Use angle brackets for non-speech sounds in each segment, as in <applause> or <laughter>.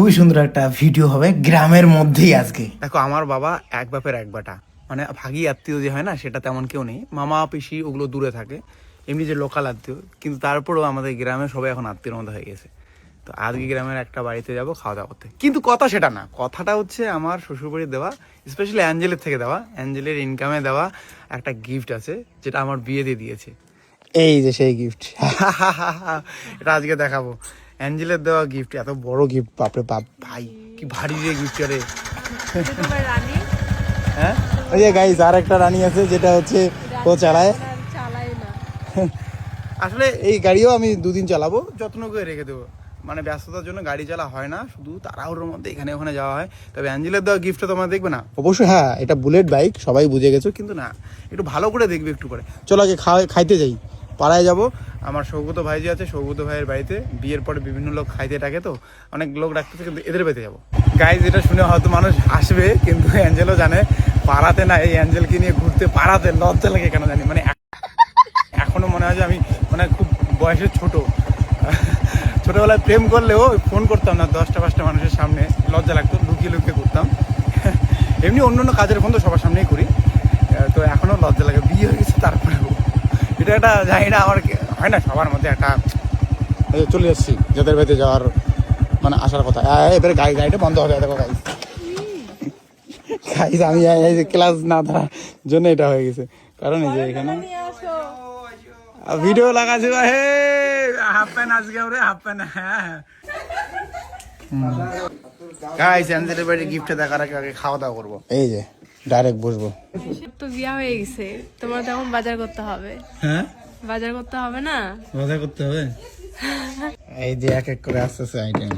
খুবই সুন্দর একটা ভিডিও হবে গ্রামের মধ্যেই আজকে। দেখো আমার বাবা এক বাপের এক বাটা। মানে ভাগি আত্মীয় যে হয় না সেটা তেমন কেউ নেই। মামা পিসি ওগুলো দূরে থাকে। এমনি যে লোকাল আত্মীয়। কিন্তু তারপরেও আমাদের গ্রামে সবাই এখন আত্মীয়র মধ্যে হয়ে গেছে। তো আজকে গ্রামের একটা বাড়িতে যাব খাওয়া দাওয়া করতে। কিন্তু কথা সেটা না। কথাটা হচ্ছে আমার শ্বশুরবাড়ির দেওয়া স্পেশালি অ্যাঞ্জেলের থেকে দেওয়া। অ্যাঞ্জেলের ইনকামে দেওয়া একটা গিফট আছে যেটা আমার বিয়ে দিয়ে দিয়েছে। এই যে সেই গিফট <laughs> এটা আজকে দেখাবো। অ্যাঞ্জেলের দেওয়া গিফট এত বড় গিফট বাপরে বাপ ভাই কি ভারী রে গিফট রে। হ্যাঁ? ওই যে গাইস আর একটা রানী আছে যেটা হচ্ছে ও চালায় আসলে এই গাড়িও আমি দুদিন চালাবো যত্ন করে রেখে দেবো। মানে ব্যস্ততার জন্য গাড়ি চালা হয় না শুধু তাড়াহুড়োর মধ্যে এখানে ওখানে যাওয়া হয়। তবে অ্যাঞ্জেলের দেওয়া গিফটটা তোমরা দেখবে না? অবশ্যই হ্যাঁ এটা বুলেট বাইক সবাই বুঝে গেছো কিন্তু না একটু ভালো করে দেখবে একটু করে। চলো আগে খাওয়া খাইতে যাই। পাড়ায় যাব। আমার সৌগত ভাই যে আছে, সৌগত ভাইয়ের বাড়িতে। বিয়ের পরে বিভিন্ন লোক খাইতে ডাকে তো, অনেক লোক ডাকতেছে, কিন্তু এদের বাড়িতে যাব। গাইজ এটা শুনে হয়তো মানুষ আসবে কিন্তু অ্যাঞ্জেলও জানে, পাড়াতে না এই অ্যাঞ্জেলকে নিয়ে ঘুরতে পাড়াতে লজ্জা লাগে কেন জানি। মানে এখনও মনে হয় যে আমি মানে খুব বয়সে ছোট। ছোটবেলায় প্রেম করলেও ফোন করতাম না, দশটা পাঁচটা মানুষের সামনে। লজ্জা লাগতো, লুকিয়ে লুকিয়ে করতাম এমনি অন্য অন্য কাজের ফোন তো সবার সামনেই করি। তো এখনও লজ্জা লাগে। বিয়ে এটা একটা জানি না আমার হয় না সবার মধ্যে একটা চলে এসেছি যাদের বাড়িতে যাওয়ার মানে আসার কথা। এবারে গাড়ি গাড়িটা বন্ধ হবে দেখো গাড়ি গাইজ আমি এই যে ক্লাস না ধরার জন্য এটা হয়ে গেছে। কারণ এই যে এখানে ভিডিও লাগাছে হে! হাফ প্যান্ট আজকে ওরে হাফ প্যান্ট হ্যাঁ। গাইস অ্যাঞ্জেলের বাড়ি গিফট দেখার আগে আগে খাওয়া দাওয়া করব। এই যে। ডাইরেক্ট বসবো। তো বিয়া হয়ে গেছে। তোমার তো এখন বাজার করতে হবে। হ্যাঁ? বাজার করতে হবে না? মজা করতে হবে? <laughs> এই যে এক এক করে আসতেছে আইটেম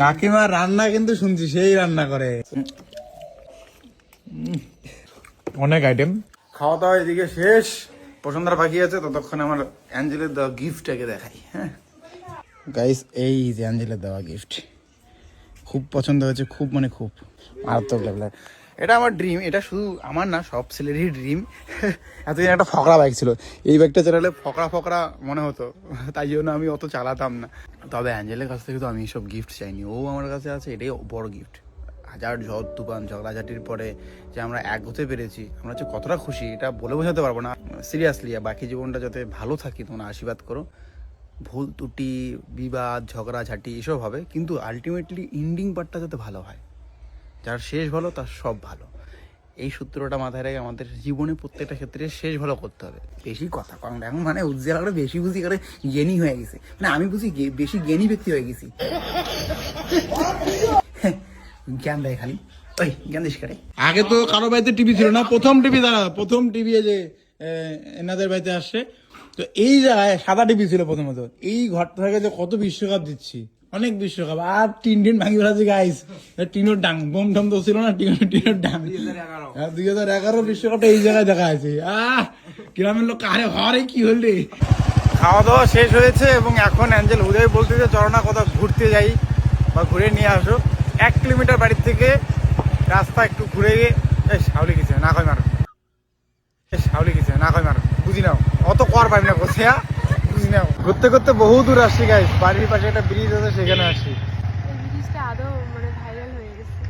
কাকিমা রান্না কিন্তু শুনছি সেই রান্না করে। অনেক আইটেম খাওয়া দাওয়া এদিকে শেষ। পছন্দের বাকি আছে ততক্ষণ আমার অ্যাঞ্জেলের দেওয়া গিফটটাকে দেখাই হ্যাঁ? গাইস এই যে অ্যাঞ্জেলের দেওয়া গিফট খুব পছন্দ হয়েছে খুব মানে খুব। মারাত্মক লেভেলের এটা আমার ড্রিম এটা শুধু আমার না, সব ছেলেরই ড্রিম এতদিন একটা ফকরা বাইক ছিল। এই বাইকটা চালালে ফকরা ফকরা মনে হতো। তাই জন্য আমি অত চালাতাম না। তবে অ্যাঞ্জেলের কাছ থেকে তো আমি সব গিফট চাইনি। ও আমার কাছে আছে, এটাই বড় গিফট হাজার ঝড়, তুফান, ঝগড়াঝাটির পরে যে আমরা এক হতে পেরেছি, আমরা হচ্ছে কতটা খুশি, এটা বলে বোঝাতে পারব না। সিরিয়াসলি বাকি জীবনটা যাতে ভালো থাকি, তোমরা আশীর্বাদ করো। ভুল ত্রুটি, বিবাদ, ঝগড়াঝাটি, এসব হবে। কিন্তু আলটিমেটলি ইন্ডিং পার্টটা যাতে ভালো হয়। যার শেষ ভালো, তার সব ভালো। এই সূত্রটা মাথায় রেখে আমাদের জীবনে প্রত্যেকটা ক্ষেত্রে শেষ ভালো করতে হবে। বেশি কথা কারণ এখন মানে উজ্জ্বল আরও বেশি বুঝি করে জ্ঞানী হয়ে গেছে। মানে আমি বুঝি বেশি জ্ঞানী ব্যক্তি হয়ে গেছি। জ্ঞান দেয় খালি। ওই, জ্ঞান দিস করে। আগে তো কারও বাড়িতে টিভি ছিল না, প্রথম টিভি দাঁড়া প্রথম টিভি যে এনাদের বাড়িতে আসছে। তো এই জায়গায় সাদা টিভি ছিল প্রথমত, এই ঘরটা থেকে যে কত বিশ্বকাপ দিচ্ছি অনেক বিশ্বকাপ আর টিন টিন ভাঙি ফেলাছি গাইস টিনোর ডাং বোম টম তো ছিল না টিনোর টিনোর ডাং। হ্যাঁ, দুই হাজার এগারো বিশ্বকাপটা এই জায়গায় দেখা আছে আহ গ্রামের লোক আরে হরে কি হল রে খাওয়া দাওয়া শেষ হয়েছে এবং এখন অ্যাঞ্জেল উদয় বলতে যে চলো না কোথাও ঘুরতে যাই বা ঘুরে নিয়ে আসো। এক কিলোমিটার বাড়ির থেকে রাস্তা একটু ঘুরে গিয়ে এই শাউলি গেছে না কয় মারো এই শাউলি গেছে না কয় মারো বুঝি নাও অত কর পাই না বসে নাও ঘুরতে ঘুরতে বহু দূর আসছি গাই বাড়ির পাশে একটা ব্রিজ আছে সেখানে আসছি এই জিনিসটা আদৌ মানে ভাইরাল হয়ে গেছে।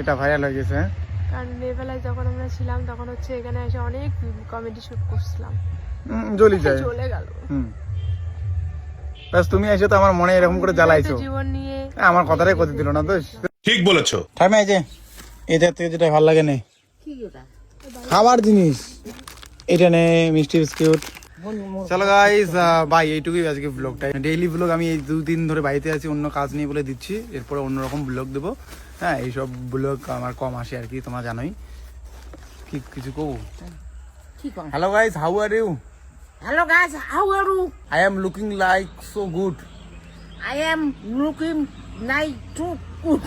এটা ভাইরাল হয়ে গেছে হ্যাঁ? কারণ মেয়েবেলায় যখন আমরা ছিলাম তখন হচ্ছে এখানে এসে অনেক কমেডি শুট করছিলাম। জ্বলি যায়। চলে গেল। হুম। তুমি এসে তো আমার মনে এরকম করে জ্বালাইছো। জীবন নিয়ে আমার কথাটাই কথা দিল না তো ঠিক বলেছ। ঠাইমা এই যে এটার থেকে যেটা ভালো লাগে নে। খাবার জিনিস। এটা নে মিষ্টি বিস্কিট। চলো গাইস বাই এইটুকুই আজকে ব্লগটা ডেইলি ব্লগ আমি এই দুদিন ধরে বাড়িতে আছি অন্য কাজ নিয়ে বলে দিচ্ছি। এরপরে অন্যরকম ব্লগ দেবো। হ্যাঁ এইসব ব্লগ আমার কম আসে আর কি তোমরা জানোই। কি কিছু কবো? Hello guys how are you hello guys, how are you? I am looking like so good I am looking nice to cook.